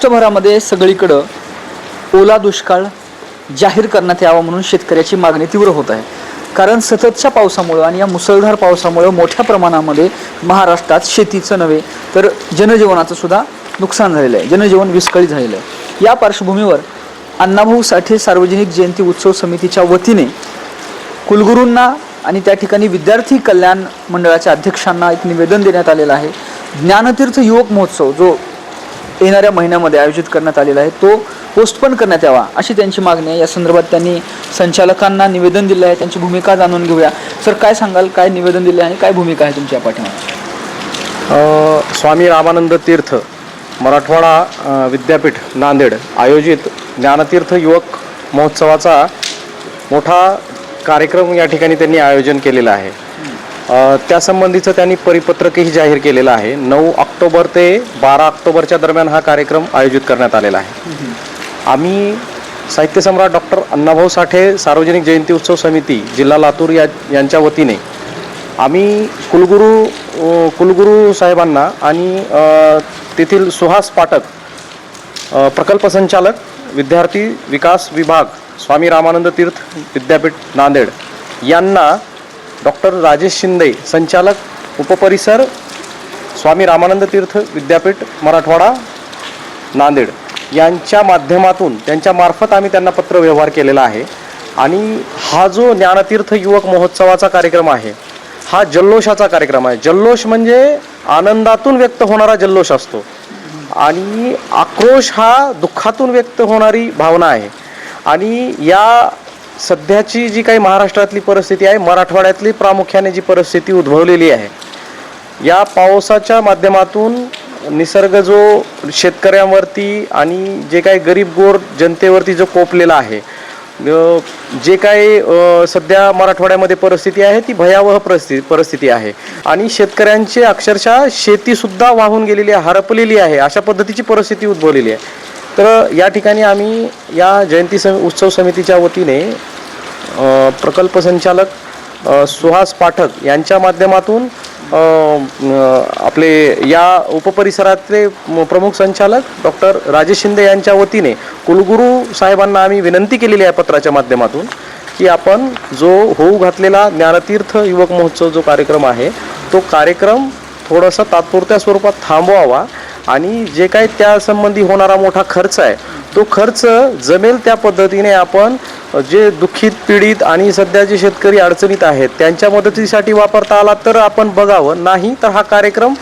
महाराष्ट्रभरामध्ये सगळीकडं ओला दुष्काळ जाहीर करण्यात यावा म्हणून शेतकऱ्याची मागणी तीव्र होत आहे. कारण सततच्या पावसामुळं आणि या मुसळधार पावसामुळं मोठ्या प्रमाणामध्ये महाराष्ट्रात शेतीचं नव्हे तर जनजीवनाचं सुद्धा नुकसान झालेलं आहे. जनजीवन विस्कळीत झालेलं आहे. या पार्श्वभूमीवर अण्णाभाऊ साठे सार्वजनिक जयंती उत्सव समितीच्या वतीने कुलगुरूंना आणि त्या ठिकाणी विद्यार्थी कल्याण मंडळाच्या अध्यक्षांना एक निवेदन देण्यात आलेलं आहे. ज्ञानतीर्थ युवक महोत्सव जो येणाऱ्या महिन्यामध्ये आयोजित करण्यात आलेला आहे. तो पोस्टपोन करण्यात यावा अशी त्यांची मागणी आहे. या संदर्भात त्यांनी संचालकांना निवेदन दिलं आहे. त्यांची भूमिका जाणून घेऊया. सर काय सांगाल? काय निवेदन दिले आणि काय भूमिका आहे तुमच्या पाठीमागे? स्वामी रामानंद तीर्थ मराठवाडा विद्यापीठ नांदेड आयोजित ज्ञानतीर्थ युवक महोत्सवाचा मोठा कार्यक्रम या ठिकाणी त्यांनी आयोजन केलेला आहे. त्यासंबंधीचं त्यांनी परिपत्रकही जाहीर केलेलं आहे. नऊ ऑक्टोबर ते बारा ऑक्टोबरच्या दरम्यान हा कार्यक्रम आयोजित करण्यात आलेला आहे. आम्ही साहित्य सम्राट डॉक्टर अण्णाभाऊ साठे सार्वजनिक जयंती उत्सव समिती जिल्हा लातूर या यांच्या वतीने आम्ही कुलगुरू कुलगुरू साहेबांना आणि तेथील सुहास पाठक प्रकल्प संचालक विद्यार्थी विकास विभाग स्वामी रामानंद तीर्थ विद्यापीठ नांदेड यांना डॉक्टर राजेश शिंदे संचालक उपपरिसर स्वामी रामानंद तीर्थ विद्यापीठ मराठवाडा नांदेड. यांच्या माध्यमातून त्यांच्या मार्फत आम्ही त्यांना पत्र व्यवहार केलेला आहे. आणि हा जो ज्ञानतीर्थ युवक महोत्सवाचा कार्यक्रम आहे हा जल्लोषाचा कार्यक्रम आहे. जल्लोष म्हणजे आनंदातून व्यक्त होणारा जल्लोष असतो. आणि आक्रोश हा दुःखातून व्यक्त होणारी भावना आहे. आणि या सध्याची जी काही महाराष्ट्रातली परिस्थिती आहे मराठवाड्यातली प्रामुख्याने जी परिस्थिती उद्भवलेली आहे या पावसाच्या माध्यमातून निसर्ग जो शेतकऱ्यांवरती आणि जे काही गरीब गोर जनतेवरती जो कोपलेला आहे जे काही सध्या मराठवाड्यामध्ये परिस्थिती आहे ती भयावह परिस्थिती परिस्थिती आहे. आणि शेतकऱ्यांचे अक्षरशः शेतीसुद्धा वाहून गेलेली आहे हरपलेली आहे अशा पद्धतीची परिस्थिती उद्भवलेली आहे. तर या ठिकाणी आम्ही या जयंती सम उत्सव समितीच्या वतीने प्रकल्प संचालक सुहास पाठक यांच्या माध्यमातून आपले या उपपरिसरातले प्रमुख संचालक डॉक्टर राजेश शिंदे यांच्या वतीने कुलगुरू साहेबांना आम्ही विनंती केलेली आहे पत्राच्या माध्यमातून की आपण जो होऊ घातलेला ज्ञानतीर्थ युवक महोत्सव जो कार्यक्रम आहे तो कार्यक्रम थोडासा तात्पुरत्या स्वरूपात थांबवावा. आणि जे काय त्यासंबंधी होणारा मोठा खर्च आहे तो खर्च जमेल त्या पद्धतीने आपण जे दुःखित पीडित आणि सध्या जे शेतकरी अडचणीत आहेत त्यांच्या मदतीसाठी वापरता आला तर आपण बघावं. नाही तर हा कार्यक्रम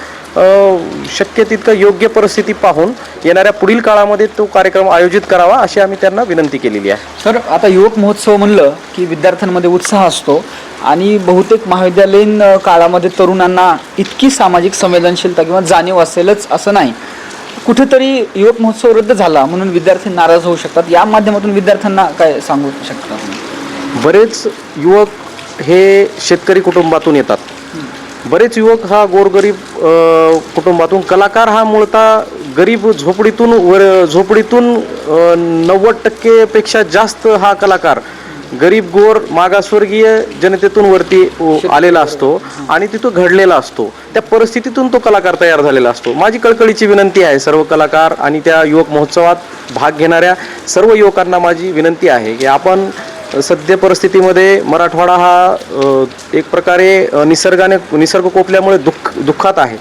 शक्य तितकं योग्य परिस्थिती पाहून येणाऱ्या पुढील काळामध्ये तो कार्यक्रम आयोजित करावा अशी आम्ही त्यांना विनंती केलेली आहे. सर आता युवक महोत्सव म्हणलं की विद्यार्थ्यांमध्ये उत्साह असतो. आणि बहुतेक महाविद्यालयीन काळामध्ये तरुणांना इतकी सामाजिक संवेदनशीलता किंवा जाणीव असेलच असं नाही. कुठेतरी युवक महोत्सव रद्द झाला म्हणून विद्यार्थी नाराज होऊ शकतात. या माध्यमातून विद्यार्थ्यांना काय सांगू शकता? तुम्ही? बरेच युवक हे शेतकरी कुटुंबातून येतात. बरेच युवक हा गोरगरीब कुटुंबातून. कलाकार हा मूळतः गरीब झोपडीतून वर झोपडीतून नव्वद टक्केपेक्षा जास्त हा कलाकार गरीब गोर मागासवर्गीय जनतेतून वरती आलेला असतो आणि तिथं घडलेला असतो. त्या परिस्थितीतून तो कलाकार तयार झालेला असतो. माझी कळकळीची विनंती आहे सर्व कलाकार आणि त्या युवक महोत्सवात भाग घेणाऱ्या सर्व युवकांना माझी विनंती आहे की आपण सद्य परिस्थितीमध्ये मराठवाडा हा एक प्रकारे निसर्गाने निसर्ग कोपल्यामुळे दुःख दुःखात आहे.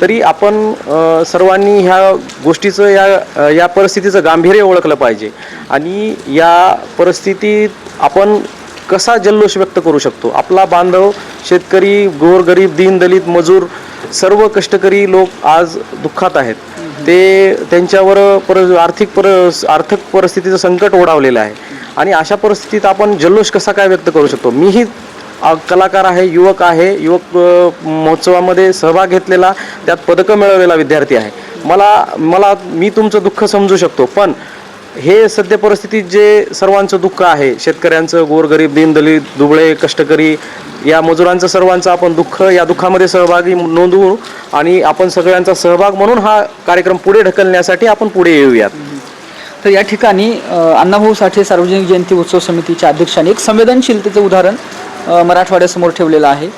तरी आपण सर्वांनी ह्या गोष्टीचं या या परिस्थितीचं गांभीर्य ओळखलं पाहिजे. आणि या परिस्थितीत आपण कसा जल्लोष व्यक्त करू शकतो? आपला बांधव शेतकरी गोरगरीब दीनदलित मजूर सर्व कष्टकरी लोक आज दुःखात आहेत. ते त्यांच्यावर पर आर्थिक पर आर्थिक परिस्थितीचं संकट ओढावलेलं आहे. आणि अशा परिस्थितीत आपण जल्लोष कसा काय व्यक्त करू शकतो? मीही कलाकार आहे युवक आहे युवक महोत्सवामध्ये सहभाग घेतलेला त्यात पदकं मिळवलेला विद्यार्थी आहे. मला मला मी तुमचं दुःख समजू शकतो पण हे सध्या परिस्थितीत जे सर्वांचं दुःख आहे शेतकऱ्यांचं गोरगरीब दीनदलित दुबळे कष्टकरी या मजुरांचं सर्वांचं आपण दुःख या दुःखामध्ये सहभागी नोंदवू आणि आपण सगळ्यांचा सहभाग म्हणून हा कार्यक्रम पुढे ढकलण्यासाठी आपण पुढे येऊयात. तर या ठिकाणी अण्णाभाऊ साठे सार्वजनिक जयंती उत्सव समितीच्या अध्यक्षांनी एक संवेदनशीलतेचं उदाहरण मराठवाड्यासमोर ठेवलेलं आहे.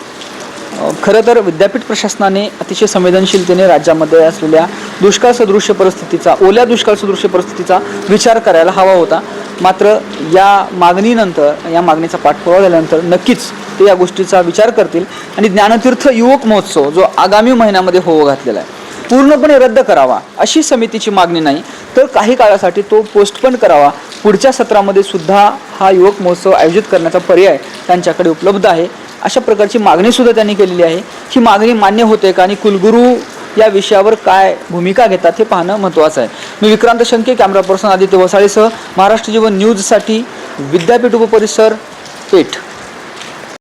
खरं तर विद्यापीठ प्रशासनाने अतिशय संवेदनशीलतेने राज्यामध्ये असलेल्या दुष्काळ सदृश्य परिस्थितीचा ओल्या दुष्काळ सदृश्य परिस्थितीचा विचार करायला हवा होता. मात्र या मागणीनंतर या मागणीचा पाठपुरावा झाल्यानंतर नक्कीच ते या गोष्टीचा विचार करतील आणि ज्ञानतीर्थ युवक महोत्सव जो आगामी महिन्यामध्ये होऊ घातलेला आहे पूर्णपणे रद्द करावा अशी समितीची मागणी नाही. तर काही काळासाठी तो पोस्टपोन करावा. पुढच्या सत्रामध्ये सुद्धा हा युवक महोत्सव आयोजित करण्याचा पर्याय त्यांच्याकडे उपलब्ध आहे. अशा प्रकारची मागणीसुद्धा त्यांनी केलेली आहे. ही मागणी मान्य होते का आणि कुलगुरू या विषयावर काय भूमिका घेतात हे पाहणं महत्त्वाचं आहे. मी विक्रांत शंके कॅमेरा पर्सन आदित्य वसाळेसह महाराष्ट्र जीवन न्यूजसाठी विद्यापीठ उपपरिसर पेठ.